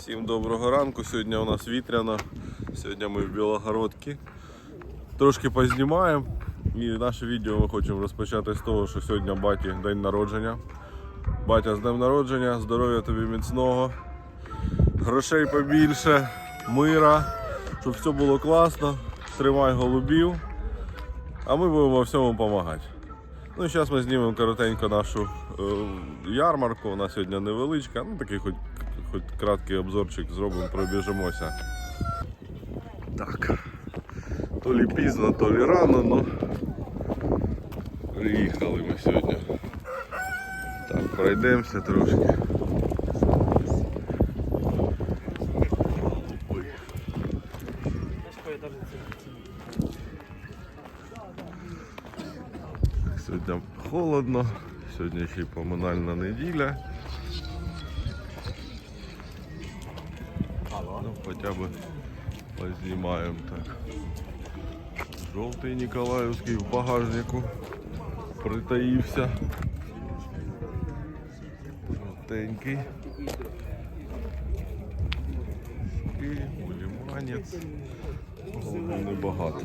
Всім доброго ранку. Сьогодні у нас вітряно. Сьогодні ми в Білогородці. Трошки познімаємо. І наше відео ми хочемо розпочати з того, що сьогодні баті день народження. Батя з днем народження, здоров'я тобі міцного, грошей побільше, мира, щоб все було класно. Тримай голубів. А ми будемо во всьому допомагати. Ну, зараз ми знімемо коротенько нашу е, ярмарку. Вона сьогодні невеличка. Ну, такий хоч, хоч краткий обзорчик зробимо, пробіжимося. Так. То лі пізно, то лі рано, ну приїхали ми сьогодні. Так, пройдемося трошки. Сьогодні холодно, сьогодні ще й поминальна неділя. Хоча б познімаємо так. Жовтий Ніколаївський в багажнику притаївся. Жовтенький. І уліманець. Голубів небагато.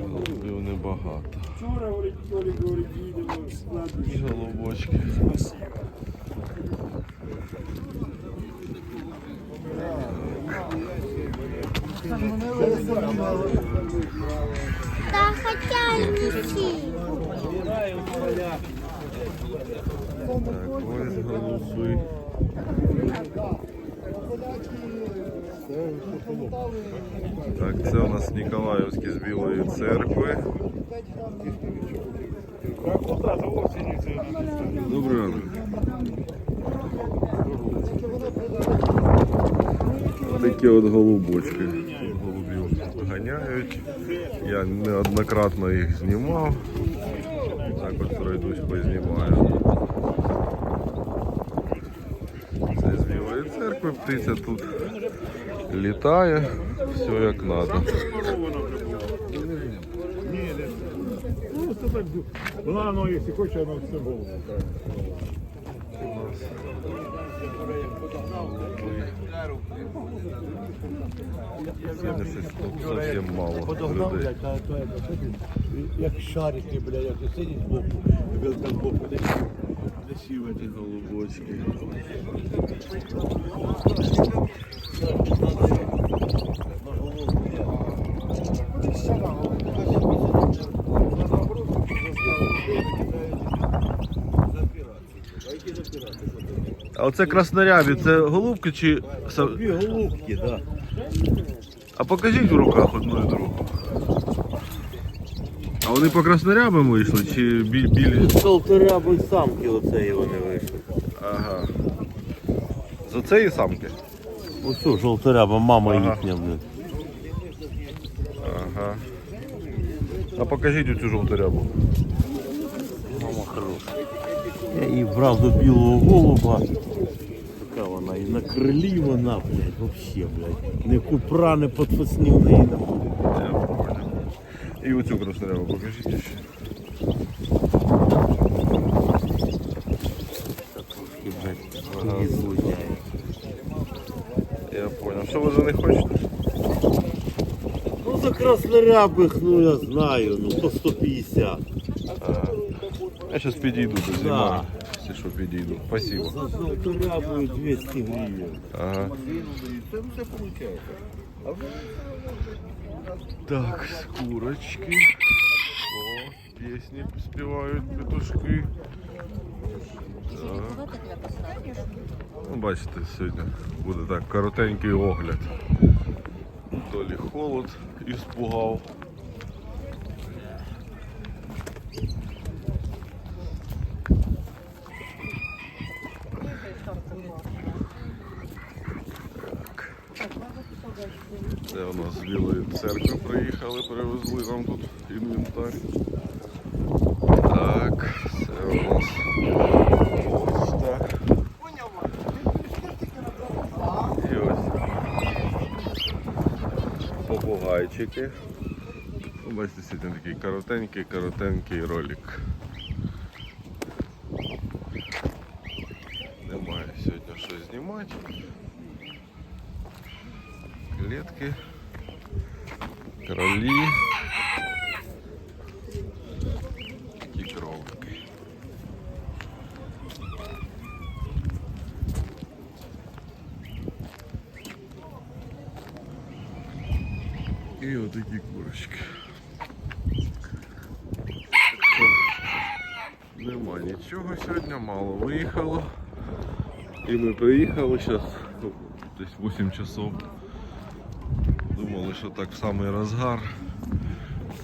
Голубів небагато. Складу. Голубочки. Да хотя и не все. Так, ось голуби. Так, це у нас Ніколаївські з Білої церкви. Добрий ранок. Такі от голубочки. Голубів ганяють. Я неоднократно їх знімав. Так от пройдусь, познімаю. Це з Білої церкви, птиця тут літає, все як треба. Вона, ну, якщо хоче, воно все було. Сьогодні щось зовсім мало Подогнав, людей. як шарики, блядь, як сидиш збоку, як там збоку, десь, Ці голубочки. А оце краснорябі, це голубки чи. са- Дві голубки, да. А покажіть в руках одну і другу. А вони по краснорябам вийшли чи бі- білі? Полтора самки оцеї вони вийшли. Ага. З оцеї самки? Ось що, жовторяба, мама Ага. їхня, блядь. Ага. А покажіть оцю жовту рябу. Мама хороша. Я її брав до білого голуба. Така вона і на крилі вона, блядь, вообще, блядь. Не купра, не подфаснів в неї не понял. І оцю краснорябу покажіть ще. І, блядь, її. Я понял. Що ви за них хочете? Ну за краснорябих, ну я знаю, ну по 150. Я зараз підійду, дознімаю. Якщо що підійду. Спасибо. За золоторябую 200 гривень. Ага. Так, курочки. О, пісні співають петушки. Так. Ну, бачите, сьогодні буде так коротенький огляд. То лі холод іспугав. Це у нас з Білої церкви приїхали, привезли нам тут інвентар. Так, це у нас почта. І ось попугайчики. Ну, Бачите, сьогодні такий коротенький, коротенький ролик. Немає сьогодні що знімати. знімати. Клетки. Кролі. І кролики. І отакі курочки. Нема нічого сьогодні, мало виїхало. І ми приїхали зараз десь 8 часов. Думали, що так в самий розгар.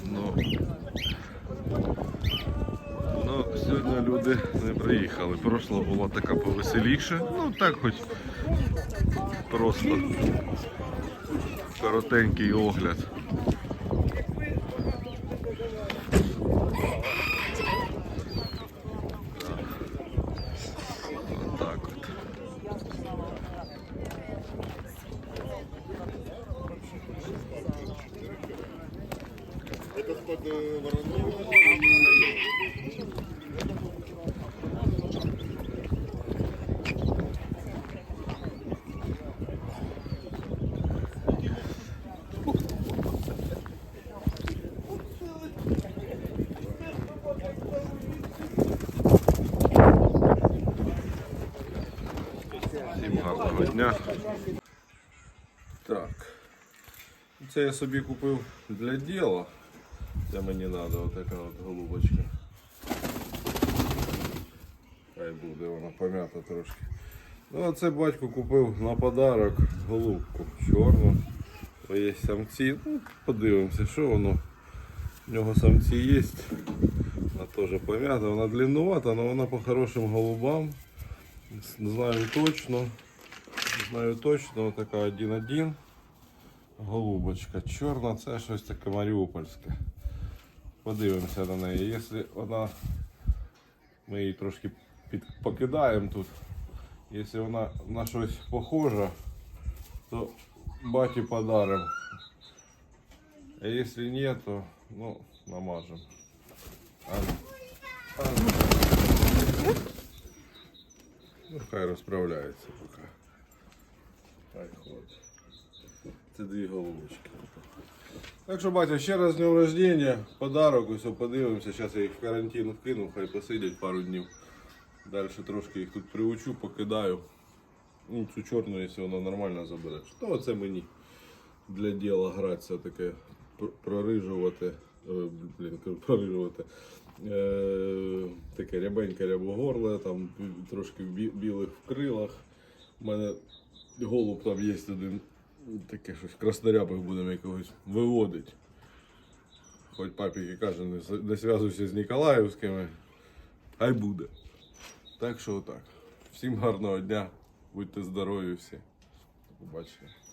Но, но сьогодні люди не приїхали. Прошло була така повеселіше. Ну так хоч просто коротенький огляд. Так от. Всім гарного дня. Так. Це я собі купив для діла. Це мені треба отака от голубочка. Хай буде вона пом'ята трошки. Ну, а це батько купив на подарок голубку чорну. Бо Є самці. Ну, подивимося, що воно. У нього самці є. Вона теж пом'ята, вона длиннувата, але вона по хорошим голубам. Не знаю точно. Не знаю точно, така 1-1. Голубочка. Чорна, це щось таке маріупольське. Подивимося на неї. Якщо вона. Ми її трошки під... покидаємо тут. Якщо вона на щось похожа, то баті подаримо. А якщо ні, то ну, намажемо. А, а, ну, хай розправляється поки. Хай ходить. Це дві голубочки. Так що, батя, ще раз з днем рождения, подарок, ось подивимося. Зараз я їх в карантин вкину, хай посидять пару днів. Далі трошки їх тут приучу, покидаю. Ну, цю чорну, якщо вона нормально забере. То це мені для діла гратися таке прорижувати. е, Блін, прорижувати. Е, таке рябеньке рябогорле, там трошки в крилах. У мене голуб там є один, таке щось краснорябих будемо якогось виводити. Хоч папі каже, не, не зв'язуйся з Ніколаївськими, хай буде. Так що отак. Всім гарного дня, будьте здорові всі. Побачення.